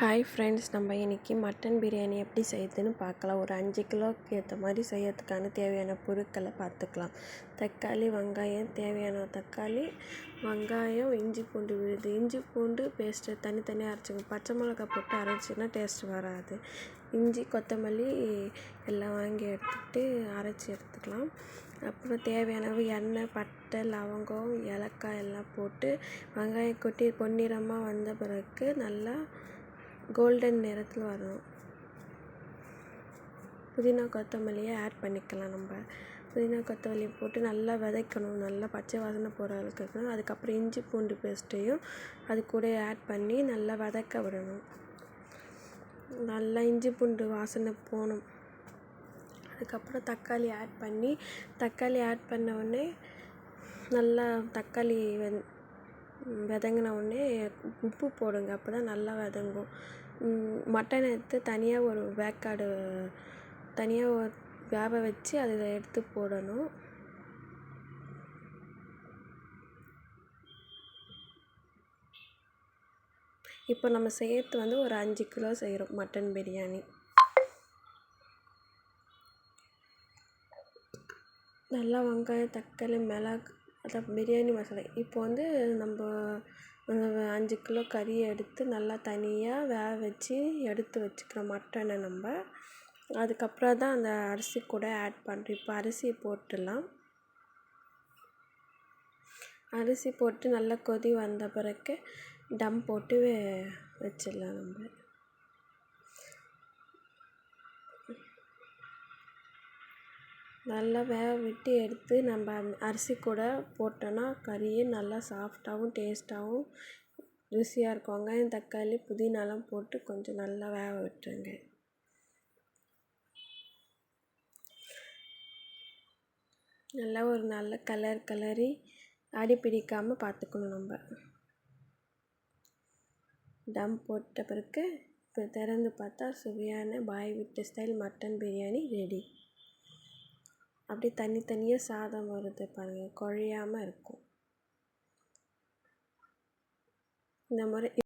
Hi friends நம்ம இன்றைக்கி mutton biryani எப்படி செய்யுதுன்னு பார்க்கலாம். ஒரு அஞ்சு கிலோக்கு ஏற்ற மாதிரி செய்யறதுக்கான தேவையான பொருட்களை பார்த்துக்கலாம். தக்காளி வெங்காயம் தேவையான தக்காளி வெங்காயம் இஞ்சி பூண்டு விழுது. இஞ்சி பூண்டு பேஸ்ட்டு தனித்தனியாக அரைச்சிக்கணும் பச்சை மிளகா போட்டு அரைச்சின்னா டேஸ்ட் வராது. இஞ்சி கொத்தமல்லி எல்லாம் வாங்கி எடுத்துகிட்டு அரைச்சி எடுத்துக்கலாம். அப்புறம் தேவையான எண்ணெய் பட்டை லவங்கம் ஏலக்காய் எல்லாம் போட்டு வெங்காயம் கொட்டி பொன்னிறமாக வந்த பிறகு நல்லா கோல்டன் நிறத்தில் வரணும். புதினா கொத்தமல்லியை ஆட் பண்ணிக்கலாம் நம்ம. புதினா கொத்தமல்லியை போட்டு நல்லா விதைக்கணும். நல்லா பச்சை வாசனை போகிற அளவுக்கு இருக்கணும். அதுக்கப்புறம் இஞ்சி பூண்டு பேஸ்ட்டையும் அது கூட ஆட் பண்ணி நல்லா வதக்க விடணும். நல்லா இஞ்சி பூண்டு வாசனை போகணும். அதுக்கப்புறம் தக்காளி ஆட் பண்ணி தக்காளி ஆட் பண்ண உடனே நல்லா தக்காளி வெந் வதங்கின உடனே உப்பு போடுங்க அப்போ தான் நல்லா வதங்கும். மட்டன் எடுத்து தனியாக ஒரு வேக்காடு தனியாக வேக வச்சு அதில் எடுத்து போடணும். இப்போ நம்ம செய்யறது வந்து ஒரு அஞ்சு கிலோ செய்கிறோம் மட்டன் பிரியாணி. நல்லா வெங்காயம் தக்காளி மிளகு அதான் பிரியாணி மசாலா. இப்போ வந்து நம்ம அஞ்சு கிலோ கறியை எடுத்து நல்லா தனியாக வேக வச்சு எடுத்து வச்சுக்கிறோம் மட்டனை நம்ம அதுக்கப்புறம் தான் அந்த அரிசி கூட ஆட் பண்ணுறோம் இப்போ அரிசி போட்டுடலாம். அரிசி போட்டு நல்லா கொதி வந்த பிறகு டம் போட்டு வச்சிடலாம் நம்ம. நல்லா வேக விட்டு எடுத்து நம்ம அரிசி கூட போட்டோன்னா கறியே நல்லா சாஃப்டாகவும் டேஸ்ட்டாகவும் ருசியாக இருக்கும். வெங்காயம் தக்காளி புதினாலாம் போட்டு கொஞ்சம் நல்லா வேக விட்டுருங்க. நல்லா ஒரு நல்ல கலர் கலரி அடி பிடிக்காமல் பார்த்துக்கணும் நம்ம. டம் போட்ட பிறகு இப்போ திறந்து பார்த்தா சுவையான பாய் விட்டு ஸ்டைல் மட்டன் பிரியாணி ரெடி அப்படியே தனித்தனியாக சாதம் வருது பாருங்கள் குழையாம இருக்கும். இந்த மாதிரி